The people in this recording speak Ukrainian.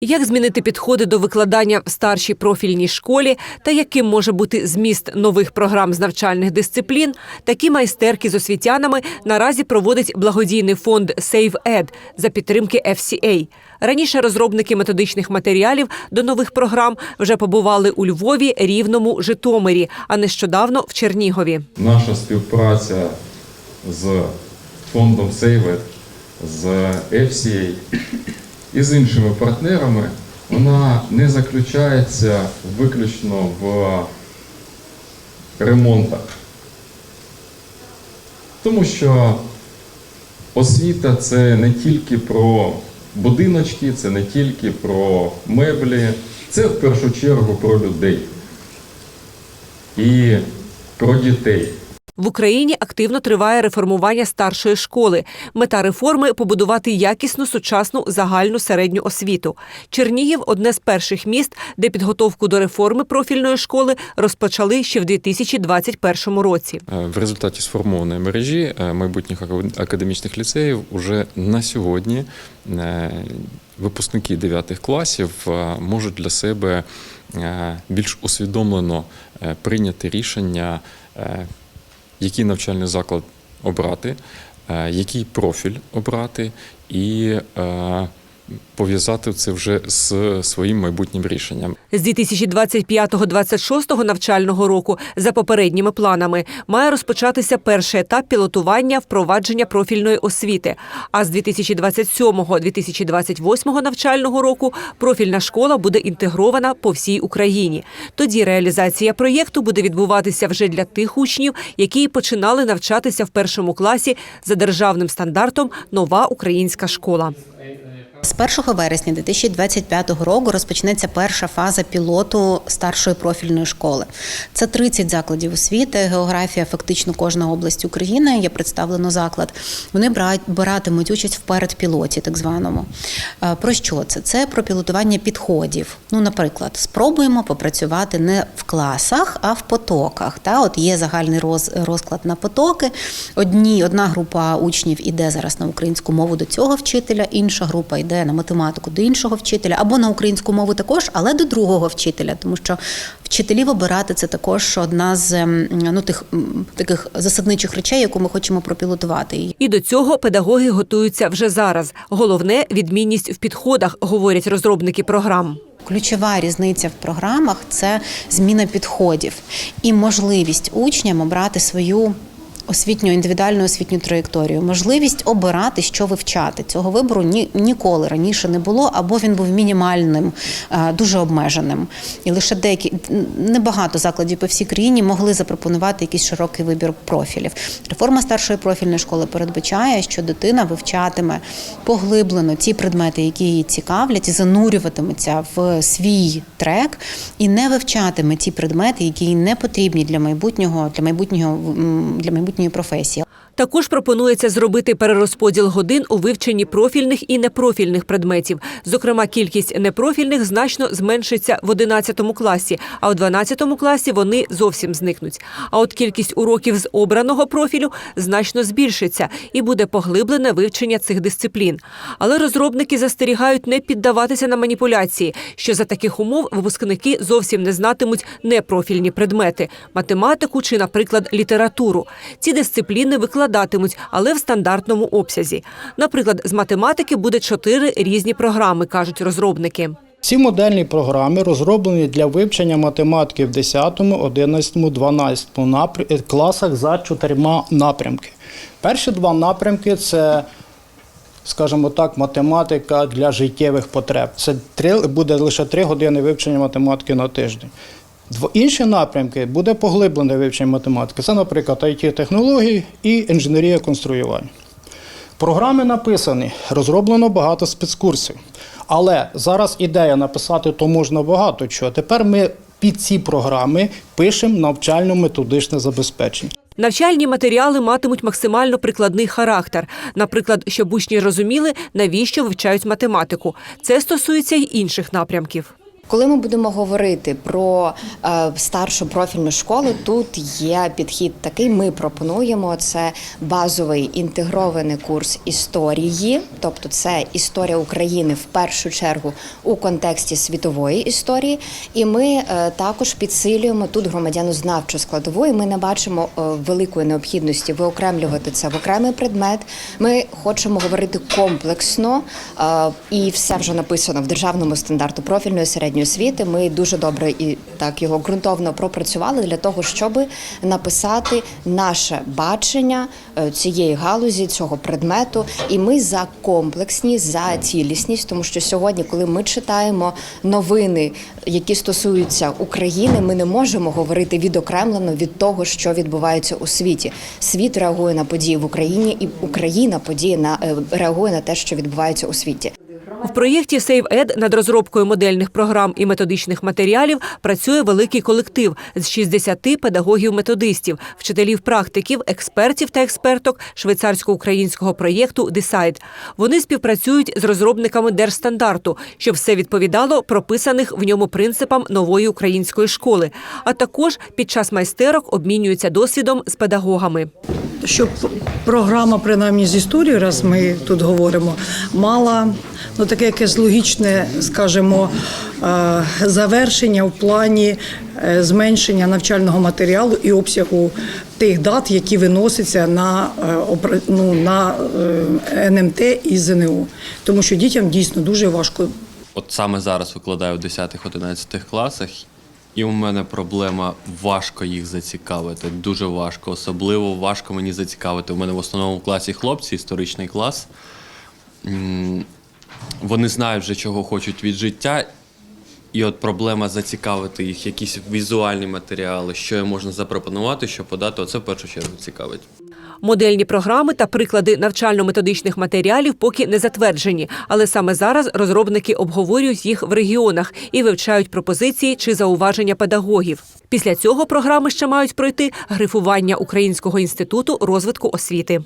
Як змінити підходи до викладання в старшій профільній школі та яким може бути зміст нових програм з навчальних дисциплін? Такі майстерки з освітянами наразі проводить благодійний фонд SaveEd за підтримки FCA. Раніше розробники методичних матеріалів до нових програм вже побували у Львові, Рівному, Житомирі, а нещодавно в Чернігові. Наша співпраця з фондом Сейвет, з FCA і з іншими партнерами, вона не заключається виключно в ремонтах. Тому що освіта це не тільки про будиночки, це не тільки про меблі, це в першу чергу про людей і про дітей. В Україні активно триває реформування старшої школи. Мета реформи побудувати якісну сучасну загальну середню освіту. Чернігів одне з перших міст, де підготовку до реформи профільної школи розпочали ще в 2021 році. Е, В результаті сформованої мережі е, майбутніх ака- академічних ліцеїв уже на сьогодні е, випускники 9 класів можуть для себе більш усвідомлено прийняти рішення, який навчальний заклад обрати, е, який профіль обрати і е, пов'язати це вже з своїм майбутнім рішенням. З 2025-26 навчального року, за попередніми планами, має розпочатися перший етап пілотування впровадження профільної освіти. А з 2027-2028 навчального року профільна школа буде інтегрована по всій Україні. Тоді реалізація проєкту буде відбуватися вже для тих учнів, які починали навчатися в першому класі за державним стандартом Нова українська школа. З 1 вересня 2025 року розпочнеться перша фаза пілоту старшої профільної школи. Це 30 закладів освіти, географія фактично кожна область України. Є представлено заклад. Вони братимуть участь в передпілоті, так званому. Е, Про що це? Це про пілотування підходів. Ну, наприклад, спробуємо попрацювати не в класах, а в потоках. Та от є загальний роз, розклад на потоки. Одні, одна група учнів іде зараз на українську мову до цього вчителя, інша група йде на математику до іншого вчителя, або на українську мову також, але до другого вчителя, тому що вчителів обирати це також одна з ем, ну тих таких засадничих речей, яку ми хочемо пропілотувати. І до цього педагоги готуються вже зараз. Головне відмінність в підходах, говорять розробники програм. Ключова різниця в програмах це зміна підходів і можливість учням обрати свою. Освітню індивідуальну освітню траєкторію, можливість обирати, що вивчати. Цього вибору ні, ніколи раніше не було, або він був мінімальним, е, дуже обмеженим. І лише деякі небагато закладів по всій країні могли запропонувати якийсь широкий вибір профілів. Реформа старшої профільної школи передбачає, що дитина вивчатиме поглиблено ті предмети, які її цікавлять, і занурюватиметься в свій трек і не вивчатиме ті предмети, які їй не потрібні для майбутнього, для майбутнього для майбутньої професії. Також пропонується зробити перерозподіл годин у вивченні профільних і непрофільних предметів. Зокрема, кількість непрофільних значно зменшиться в 11 класі, а у 12 класі вони зовсім зникнуть. А от кількість уроків з обраного профілю значно збільшиться і буде поглиблене вивчення цих дисциплін. Але розробники застерігають не піддаватися на маніпуляції, що за таких умов випускники зовсім не знатимуть непрофільні предмети математику чи, наприклад, літературу. Ці дисципліни викладатимуть, але в стандартному обсязі. Наприклад, з математики буде чотири різні програми, кажуть розробники. Ці модельні програми розроблені для вивчення математики в 10, 11, 12 напря- е, класах за чотирма напрямки. Перші два напрямки це, скажімо так, математика для життєвих потреб. Це три, буде лише 3 години вивчення математики на тиждень. Інші напрямки буде поглиблене вивчення математики. Це, наприклад, IT-технології і інженерія конструювання. Програми написані, розроблено багато спецкурсів. Але зараз ідея написати то можна багато чого. Тепер ми під ці програми пишемо навчально-методичне забезпечення. Навчальні матеріали матимуть максимально прикладний характер. Наприклад, щоб учні розуміли, навіщо вивчають математику. Це стосується й інших напрямків. Коли ми будемо говорити про е, старшу профільну школу, тут є підхід такий. Ми пропонуємо це базовий інтегрований курс історії, тобто це історія України в першу чергу у контексті світової історії. І ми е, також підсилюємо тут громадянознавчу складову. І ми не бачимо е, великої необхідності виокремлювати це в окремий предмет. Ми хочемо говорити комплексно, і все вже написано в державному стандарту профільної середньої освіти. Ми дуже добре і так його ґрунтовно пропрацювали для того, щоб написати наше бачення е, цієї галузі, цього предмету. І ми за комплексність, за цілісність, тому що сьогодні, коли ми читаємо новини, які стосуються України, ми не можемо говорити відокремлено від того, що відбувається у світі. Світ реагує на події в Україні, і Україна події на е, реагує на те, що відбувається у світі. В проєкті SaveEd над розробкою модельних програм і методичних матеріалів працює великий колектив з 60 педагогів-методистів, вчителів-практиків, експертів та експерток швейцарсько-українського проєкту Decide. Вони співпрацюють з розробниками держстандарту, щоб все відповідало прописаних в ньому принципам нової української школи. А також під час майстерок обмінюються досвідом з педагогами. щоб програма, принаймні з історії, раз ми тут говоримо, мала ну таке якесь логічне, скажімо, е, завершення в плані е, зменшення навчального матеріалу і обсягу тих дат, які виносяться на, е, ну, на НМТ і ЗНО. Тому що дітям дійсно дуже важко От саме зараз викладаю в 10-11 класах, і у мене проблема важко їх зацікавити. Дуже важко. Особливо важко мені зацікавити. У мене в основному класі хлопці, історичний клас. Вони знають вже, чого хочуть від життя. І от проблема зацікавити їх, якісь візуальні матеріали, що їм можна запропонувати, що подати, оце в першу чергу цікавить. Модельні програми та приклади навчально-методичних матеріалів поки не затверджені, але саме зараз розробники обговорюють їх в регіонах і вивчають пропозиції чи зауваження педагогів. Після цього програми ще мають пройти грифування Українського інституту розвитку освіти.